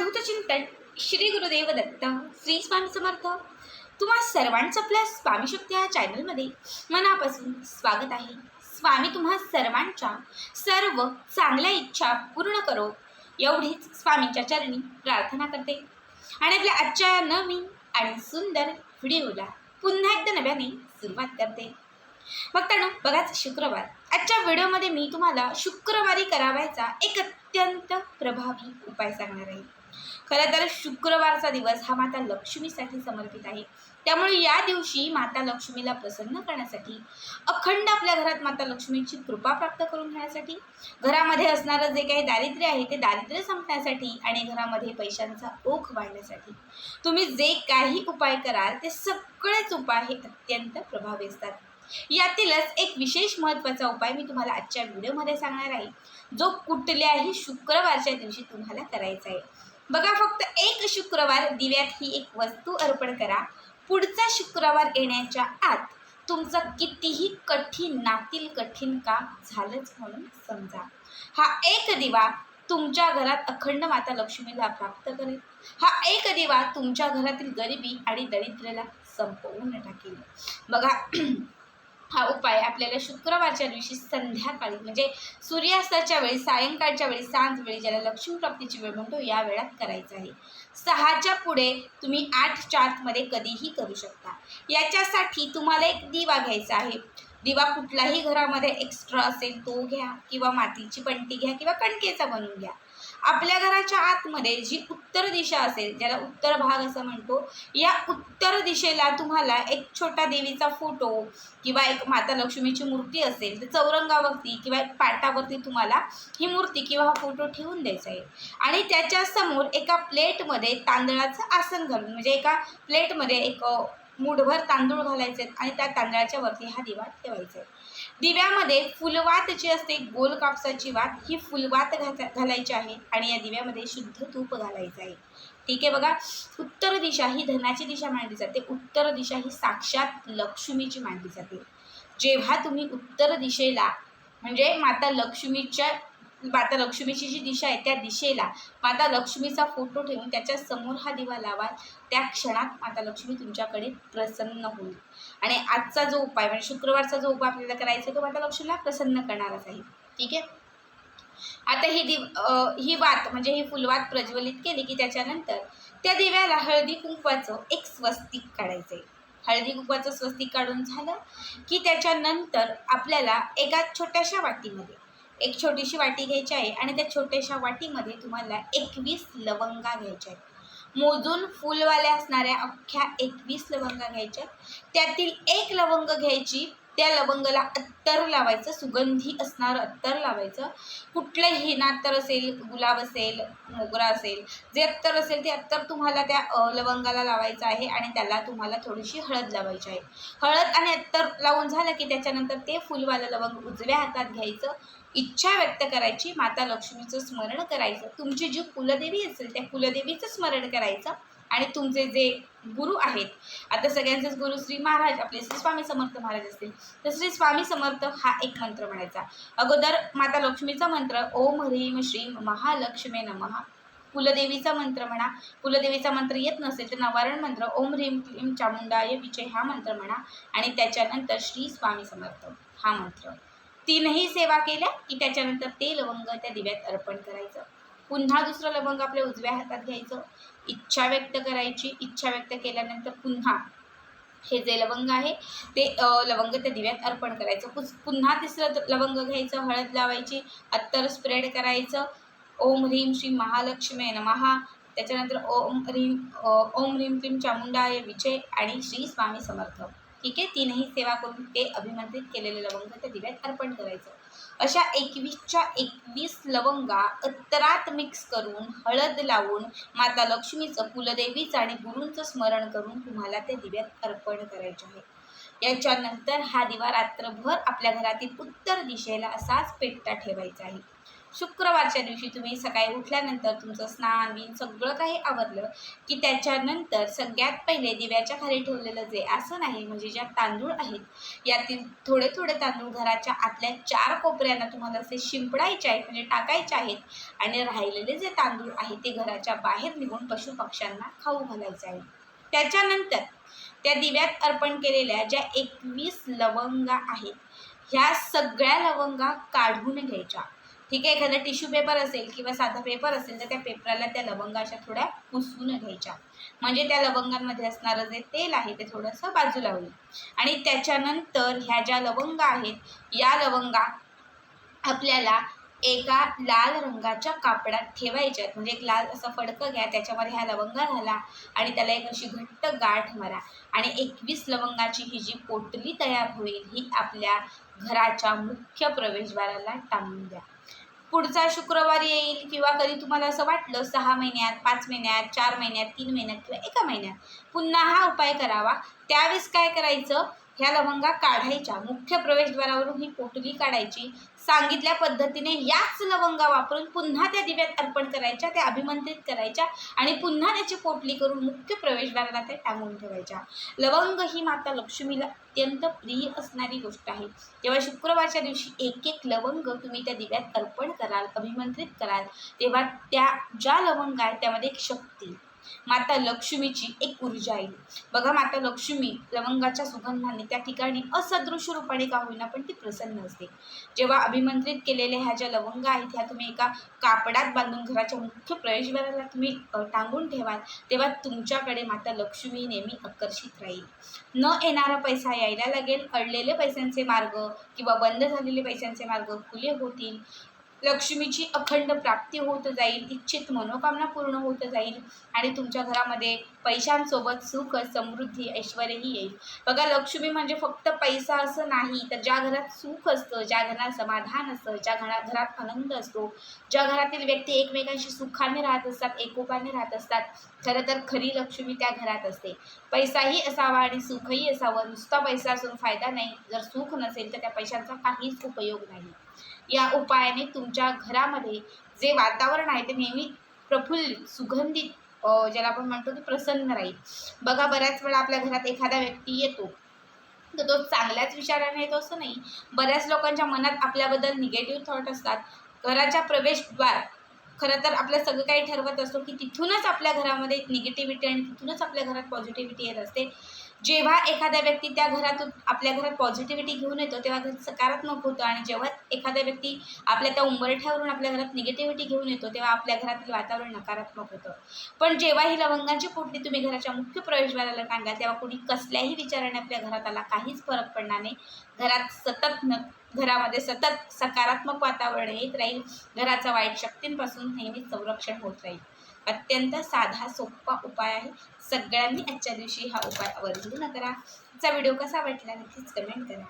अवधूत चिंतन श्री गुरुदेव दत्त श्री स्वामी समर्थ. तुम्हा सर्वांचं आपल्या स्वामी शक्ती या चॅनलमध्ये मनापासून स्वागत आहे. स्वामी तुम्हा सर्वांच्या सर्व चांगल्या इच्छा पूर्ण करो एवढीच स्वामींच्या चरणी प्रार्थना करते. आणि आपल्या आजच्या नवीन आणि सुंदर व्हिडिओला पुन्हा एकदा नव्याने सुरुवात करते. बघताना बघाच शुक्रवार. आजच्या व्हिडिओमध्ये मी तुम्हाला शुक्रवारी करावायचा एक अत्यंत प्रभावी उपाय सांगणार आहे. खरं तर शुक्रवारचा दिवस हा माता लक्ष्मीसाठी समर्पित आहे. त्यामुळे या दिवशी माता लक्ष्मीला प्रसन्न करण्यासाठी अखंड आपल्या घरात माता लक्ष्मीची कृपा प्राप्त करून घेण्यासाठी घरामध्ये असणारं जे काही दारिद्र्य आहे ते दारिद्र्य संपण्यासाठी आणि घरामध्ये पैशांचा ओघ वाढण्यासाठी तुम्ही जे काही उपाय कराल ते सगळेच उपाय हे अत्यंत प्रभावी असतात. यातीलच एक विशेष महत्त्वाचा उपाय मी तुम्हाला आजच्या व्हिडिओमध्ये सांगणार आहे जो कुठल्याही शुक्रवारच्या दिवशी तुम्हाला करायचा आहे. बघा फक्त एक शुक्रवार दिव्यात ही एक वस्तू अर्पण करा. पुढचा शुक्रवार येण्याच्या आत तुमचं कितीही कठीण नातील कठीण काम झालंच म्हणून समजा. हा एक दिवा तुमच्या घरात अखंड माता लक्ष्मीला प्राप्त करेल. हा एक दिवा तुमच्या घरातील गरिबी आणि दरिद्रला संपवून टाकेल. बघा हा उपाय आपल्याला शुक्रवारच्या दिवशी संध्याकाळी म्हणजे सूर्यास्ताच्या वेळी सायंकाळच्या वेळी सांज वेळी ज्याला लक्ष्मी प्राप्तीची वेळ म्हणतो या वेळात करायचा आहे. सहाच्या पुढे तुम्ही आठच्या आतमध्ये कधीही करू शकता. याच्यासाठी तुम्हाला एक दिवा घ्यायचा आहे. दिवा कुठलाही घरामध्ये एक्स्ट्रा असेल तो घ्या किंवा मातीची पंटी घ्या किंवा कणकेचा बनवून घ्या. आपल्या घराच्या आतमध्ये जी उत्तर दिशा असेल ज्याला उत्तर भाग असं म्हणतो या उत्तर दिशेला तुम्हाला एक छोटा देवीचा फोटो किंवा एक माता लक्ष्मीची मूर्ती असेल तर चौरंगावरती किंवा एक पाटावरती तुम्हाला ही मूर्ती किंवा हा फोटो ठेवून द्यायचा आहे. आणि त्याच्यासमोर एका प्लेटमध्ये तांदळाचं आसन घालून म्हणजे एका प्लेटमध्ये एक मुठभर तांदूळ घालायचे आहेत आणि त्या तांदळाच्या वरती हा दिवा ठेवायचा आहे. दिव्यामध्ये फुलवात जी असते गोल कापसाची वात ही फुलवात घाचा घालायची आहे आणि या दिव्यामध्ये शुद्ध तूप घालायचं आहे. ठीक आहे बघा. उत्तर दिशा ही धनाची दिशा मानली जाते. उत्तर दिशा ही साक्षात लक्ष्मीची मानली जाते. जेव्हा तुम्ही उत्तर दिशेला म्हणजे माता लक्ष्मीच्या माता लक्ष्मीची जी दिशा आहे त्या दिशेला माता लक्ष्मीचा फोटो ठेवून त्याच्यासमोर हा दिवा लावा. त्या क्षणात माता लक्ष्मी तुमच्याकडे प्रसन्न होईल. आणि आजचा जो उपाय म्हणजे शुक्रवारचा जो उपाय आपल्याला करायचा आहे तो माता लक्ष्मीला प्रसन्न करणारच आहे. ठीक आहे? आता ही दिव ही वात म्हणजे ही फुलवात प्रज्वलित केली की त्याच्यानंतर त्या दिव्याला हळदी कुंकवाचं एक स्वस्तिक काढायचं आहे. हळदी कुंकवाचं स्वस्तिक काढून झालं की त्याच्यानंतर आपल्याला एका छोट्याशा वाटीमध्ये एक छोटीशी वाटी घ्यायची आहे आणि त्या छोट्याशा वाटीमध्ये तुम्हाला एकवीस लवंगा घ्यायच्या आहेत. मोजून फुलवाल्या असणाऱ्या अख्ख्या एकवीस लवंगा घ्यायच्या त्यातील एक लवंग घ्यायची त्या लवंगाला अत्तर लावायचं सुगंधी असणारं अत्तर लावायचं. कुठलं नात्तर असेल गुलाब असेल मोगरा असेल जे अत्तर असेल ते अत्तर तुम्हाला त्या लवंगाला लावायचं आहे आणि त्याला तुम्हाला थोडीशी हळद लावायची आहे. हळद आणि अत्तर लावून झालं की त्याच्यानंतर ते फुलवालं लवंग उजव्या हातात घ्यायचं. इच्छा व्यक्त करायची माता लक्ष्मीचं स्मरण करायचं. तुमची जी कुलदेवी असेल त्या कुलदेवीचं स्मरण करायचं. आणि तुमचे जे गुरु आहेत आता सगळ्यांचेच गुरु श्री महाराज आपले श्री स्वामी समर्थ महाराज असतील तर श्री स्वामी समर्थ हा एक मंत्र म्हणायचा. अगोदर माता लक्ष्मीचा मंत्र ओम ह्रीम श्रीम महालक्ष्मी नमः. कुलदेवीचा मंत्र म्हणा कुलदेवीचा मंत्र येत नसेल तर नवारण मंत्र ओम ह्रीम क्लीम चामुंडाय विजय हा मंत्र म्हणा आणि त्याच्यानंतर श्री स्वामी समर्थ हा मंत्र. तीनही सेवा केल्या की त्याच्यानंतर ते लवंग त्या दिव्यात अर्पण करायचं. पुन्हा दुसरं लवंग आपल्या उजव्या हातात घ्यायचं. इच्छा व्यक्त करायची. इच्छा व्यक्त केल्यानंतर पुन्हा हे जे लवंग आहे ते लवंग त्या दिव्यात अर्पण करायचं. पु पुन्हा तिसरं लवंग घ्यायचं हळद लावायची अत्तर स्प्रेड करायचं. ओम ह्रीम श्री महालक्ष्मी नमहा त्याच्यानंतर ओम ह्रीम ओम ह्रीम क्रीम चामुंडाय विजय आणि श्री स्वामी समर्थ. ठीक आहे? तीनही सेवा करून ते अभिमंत्रित केलेले लवंग त्या दिव्यात अर्पण करायचं. अशा एकवीसच्या एकवीस लवंगा अत्तरात मिक्स करून हळद लावून माता लक्ष्मीचं कुलदेवीचं आणि गुरूंचं स्मरण करून तुम्हाला त्या दिव्यात अर्पण करायचे आहे. याच्यानंतर हा दिवा रात्रभर आपल्या घरातील उत्तर दिशेला असाच पेटता ठेवायचा आहे. शुक्रवारच्या दिवशी तुम्ही सकाळी उठल्यानंतर तुमचं स्नान बिन सगळं काही आवरलं की त्याच्यानंतर सगळ्यात पहिले दिव्याच्या खाली ठेवलेलं जे आसन आहे म्हणजे ज्या तांदूळ आहेत यातील थोडे थोडे तांदूळ घराच्या आतल्या चार कोपऱ्यांना तुम्हाला असे शिंपडायचे आहेत म्हणजे टाकायचे आहेत आणि राहिलेले जे तांदूळ आहेत ते घराच्या बाहेर निघून पशुपक्ष्यांना खाऊ घालायचे आहे त्याच्यानंतर त्या दिव्यात अर्पण केलेल्या ज्या एकवीस लवंगा आहेत ह्या सगळ्या लवंगा काढून घ्यायच्या. ठीक आहे एखादा टिश्यू पेपर असेल किंवा साधा पेपर असेल तर त्या पेपराला त्या लवंगा अशा थोड्या पुसून घ्यायच्या. म्हणजे त्या लवंगांमध्ये असणारं जे तेल आहे ते थोडंसं बाजूला होईल. आणि त्याच्यानंतर ह्या ज्या लवंगा आहेत या लवंगा आपल्याला एका लाल रंगाच्या कापडात ठेवायच्या आहेत. म्हणजे एक लाल असं फडकं घ्या त्याच्यामध्ये ह्या लवंगा घाला आणि त्याला एक अशी घट्ट गाठ मारा. आणि एकवीस लवंगाची ही जी पोटली तयार होईल ही आपल्या घराच्या मुख्य प्रवेशद्वाराला टांगून द्या. पुढचा शुक्रवार येईल किंवा कधी तुम्हाला असं वाटलं सहा महिन्यात पाच महिन्यात चार महिन्यात तीन महिन्यात किंवा एका महिन्यात पुन्हा हा उपाय करावा. त्यावेळेस काय करायचं? ह्या लवंगा काढायच्या. मुख्य प्रवेशद्वारावरून ही पोटली काढायची. सांगितल्या पद्धतीने याच लवंगा वापरून पुन्हा त्या दिव्यात अर्पण करायच्या त्या अभिमंत्रित करायच्या आणि पुन्हा त्याची पोटली करून मुख्य प्रवेशद्वाराला ते टांगून ठेवायच्या. लवंग ही माता लक्ष्मीला अत्यंत प्रिय असणारी गोष्ट आहे. तेव्हा शुक्रवारच्या दिवशी एक एक लवंग तुम्ही त्या दिव्यात अर्पण कराल अभिमंत्रित कराल. तेव्हा त्या ज्या लवंग आहेत त्यामध्ये एक शक्ती माता लक्ष्मीची एक ऊर्जा येईल बघा माता लक्ष्मी लवंगाच्या सुगंधाने त्या ठिकाणी असदृश्य रूपाने का होईना पण ती प्रसन्न असते. जेव्हा अभिमंत्रित केलेल्या ह्या ज्या लवंगा आहेत ह्या तुम्ही एका कापडात बांधून घराच्या मुख्य प्रवेशद्वाराला तुम्ही टांगून ठेवाल तेव्हा तुमच्याकडे माता लक्ष्मी नेहमी आकर्षित राहील. न येणारा पैसा यायला लागेल अडलेले पैशांचे मार्ग किंवा बंद झालेले पैशांचे मार्ग खुले होतील. लक्ष्मीची अखंड प्राप्ती होत जाईल इच्छित मनोकामना पूर्ण होत जाईल आणि तुमच्या घरामध्ये पैशांसोबत सुख समृद्धी ऐश्वर्यही येईल. बघा लक्ष्मी म्हणजे फक्त पैसा असं नाही तर ज्या घरात सुख असतं ज्या घरात समाधान असतं ज्या घरात घरात आनंद असतो ज्या घरातील व्यक्ती एकमेकांशी सुखाने राहत असतात एकोपाने राहत असतात खरं तर खरी लक्ष्मी त्या घरात असते. पैसाही असावा आणि सुखही असावं. नुसता पैसा असून फायदा नाही. जर सुख नसेल तर त्या पैशांचा काहीच उपयोग नाही. या उपायाने तुमच्या घरामध्ये जे वातावरण आहे ते नेहमी प्रफुल्लित सुगंधित ज्याला आपण म्हणतो की प्रसन्न राहील. बघा बऱ्याच वेळा आपल्या घरात एखादा व्यक्ती येतो तर तो चांगल्याच विचाराने येतो असं नाही. बऱ्याच लोकांच्या मनात आपल्याबद्दल निगेटिव्ह थॉट असतात. घराच्या प्रवेशद्वार खरं तर आपलं सगळं काही ठरवत असतो की तिथूनच आपल्या घरामध्ये निगेटिव्हिटी आणि तिथूनच आपल्या घरात पॉझिटिव्हिटी येत असते. जेव्हा एखादा व्यक्ती त्या घरातून आपल्या घरात पॉझिटिव्हिटी घेऊन येतो तेव्हा घर सकारात्मक होतं आणि जेव्हा एखादा व्यक्ती आपल्या त्या उंबरठ्यावरून आपल्या घरात निगेटिव्हिटी घेऊन येतो तेव्हा आपल्या घरातील वातावरण नकारात्मक होतं. पण जेव्हा ही लवंगाची पोटली तुम्ही घराच्या मुख्य प्रवेशद्वाराला टांगा तेव्हा कोणी कसल्याही विचाराने आपल्या घरात आला काहीच फरक पडणार नाही. घरात सतत न घरामध्ये सतत सकारात्मक वातावरण येत राहील. घराचा वाईट शक्तींपासून नेहमीच संरक्षण होत राहील. अत्यंत साधा सोपा उपाय आहे. सगळ्यांनी आजच्या दिवशी हा उपाय आवर्जून करा. आजचा व्हिडिओ कसा वाटला नक्कीच कमेंट करा.